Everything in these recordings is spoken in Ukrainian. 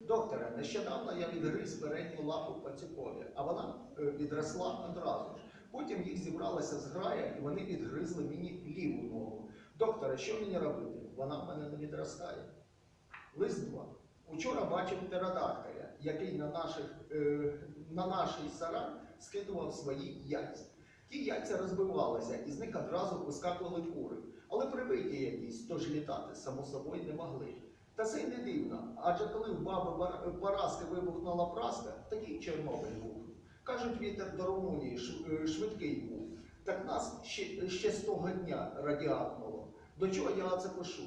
Докторе, нещодавно я відгриз передню лапу пацюкові, а вона е, відросла одразу ж. Потім їх зібралася зграя, і вони відгризли мені ліву ногу. Докторе, що мені робити? Вона в мене не відростає. Лист 2. Учора бачив птеродактиля, який на, наших, е, на нашій сарай скидував свої яйця. Ті яйця розбивалися, і з них одразу вискакували кури. Але прибиті якісь, тож літати, само собою, не могли. Та це й не дивно, адже коли в баби Параски вибухнула праска, такий Чорнобиль був. Кажуть, вітер до Румунії е, швидкий був. Так нас ще, з того дня радіатнуло. До чого я це пишу?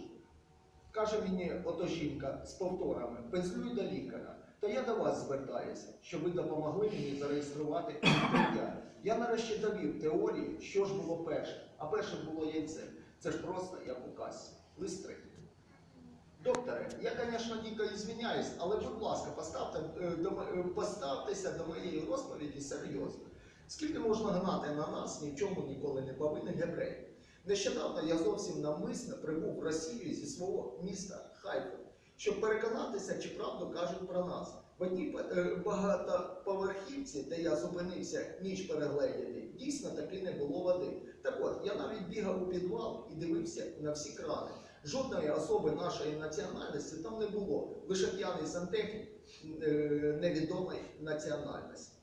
Каже мені ото жінка з повторами, пензлюй до лікаря. То я до вас звертаюся, щоб ви допомогли мені зареєструвати ім'я. Я нарешті довів теорії, що ж було перше, а перше було яйце. Це ж просто як у касі. Лист. Докторе, я, звісно, дико извиняюсь, але, будь ласка, поставте, е, е, поставтеся до моєї розповіді серйозно. Скільки можна гнати на нас, ні в чому ніколи не повинен єврей? Нещодавно я зовсім навмисно прибув в Росію зі свого міста Хайфа, щоб переконатися, чи правду кажуть про нас. В одній е, багатоповерхівці, де я зупинився ніч перегледіти, дійсно таки не було води. Так от, я навіть бігав у підвал і дивився на всі крани. Жодної особи нашої національності там не було, лише п'яний сантехнік е, невідомої національності.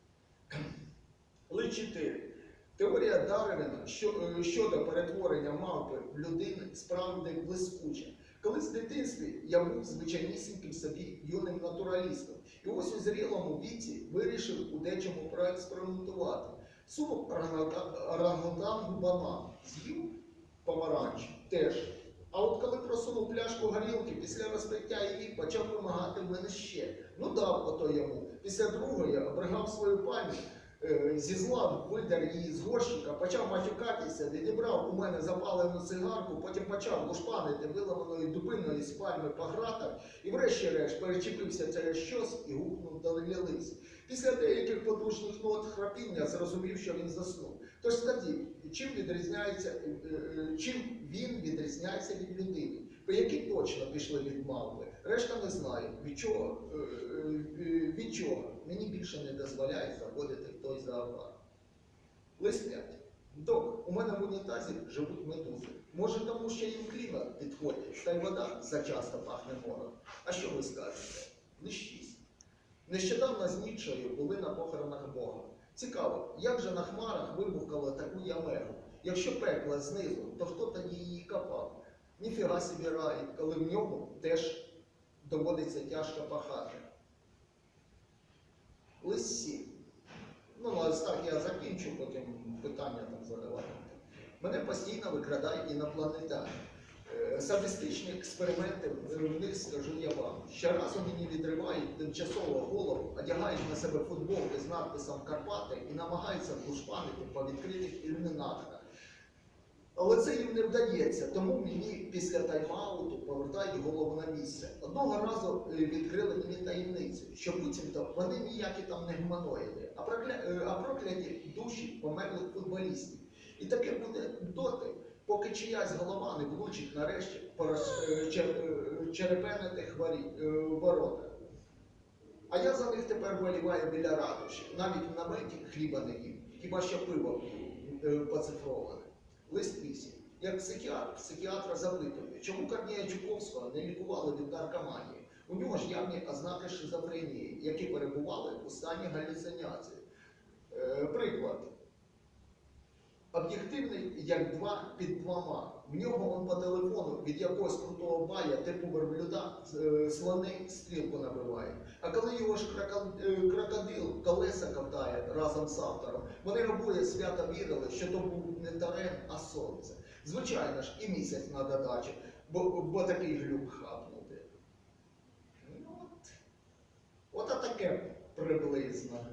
Ли 4. Теорія Дарвіна е, щодо перетворення мавпи в людини справді блискуча. Колись в дитинстві я був звичайнісіньким собі юним натуралістом, і ось у зрілому віці вирішив у дечому проекспериментувати. Сунув орангутангу банан, з'їв помаранч теж. А от коли просунув пляшку горілки, після розпиття її почав вимагати мене ще. Ну дав ото йому. Після другої обригав свою пам'ять, е, зі зла видер її з горщика, почав матюкатися, відібрав у мене запалену цигарку, потім почав лушпанити виламаною дубиною з пальми по гратах і врешті-решт перечепився через щось і гукнув лілиць. Після деяких потужних нот храпіння зрозумів, що він заснув. Тож скажіть, чим відрізняється, е, е, чим він відрізняється від людини? По які точно пішли від мавпи? Решта не знаю. Від чого? е, е, Від чого? Мені більше не дозволяють заходити в той зоопарк. Лист 5. Док, у мене в унітазі живуть медузи. Може, тому що їм клімат підходить, та й вода зачасто пахне морем. А що ви скажете? Лист 6. Нещодавно з Нічою були на похоронах Бога. Цікаво, як же на хмарах вибухало таку ямегу? Якщо пекла знизу, то хто тоді її копав? Ніфіга собі рай, коли в ньому теж доводиться тяжко пахати. Лист 7. Ну, а ось так я закінчу, потім питання там задавати. Мене постійно викрадають інопланетяни. Е, Садистичні експерименти в них скажу я вам. Щоразу мені відривають тимчасово голову, одягають на себе футболки з надписом Карпати і намагаються душпанити по відкритих ілюмінаторах. Але це їм не вдається, тому мені після тайм-ауту повертають голову на місце. Одного разу е, відкрили мені таємницю, що буцімто вони ніякі там не гуманоїди, а, прокля... е, а прокляті душі померлих футболістів. І таке буде доти, поки чиясь голова не влучить нарешті по роз- е, чер- е, черепенитих ворі- е. А я за них тепер виліваю біля ратуші. Навіть в наметі хліба не їм, хіба що пиво п'ю, е, поцифроване. Лист 8. Як психіатр, психіатра запитує, чому Корнія Чуковського не лікували від наркоманії? У нього ж явні ознаки шизофренії, які перебували у стані галюцинації. Е, приклад. Об'єктивний як два під двома. В нього он по телефону від якогось крутого бая, типу верблюда, е, слони стрілку набиває. А коли його ж е, крокодил колеса ковтає разом з автором, вони обоє свято вірили, що то був не терен, а сонце. Звичайно ж, і місяць на додачі, бо, бо такий глюк хапнути. Ну, от, от таке приблизно.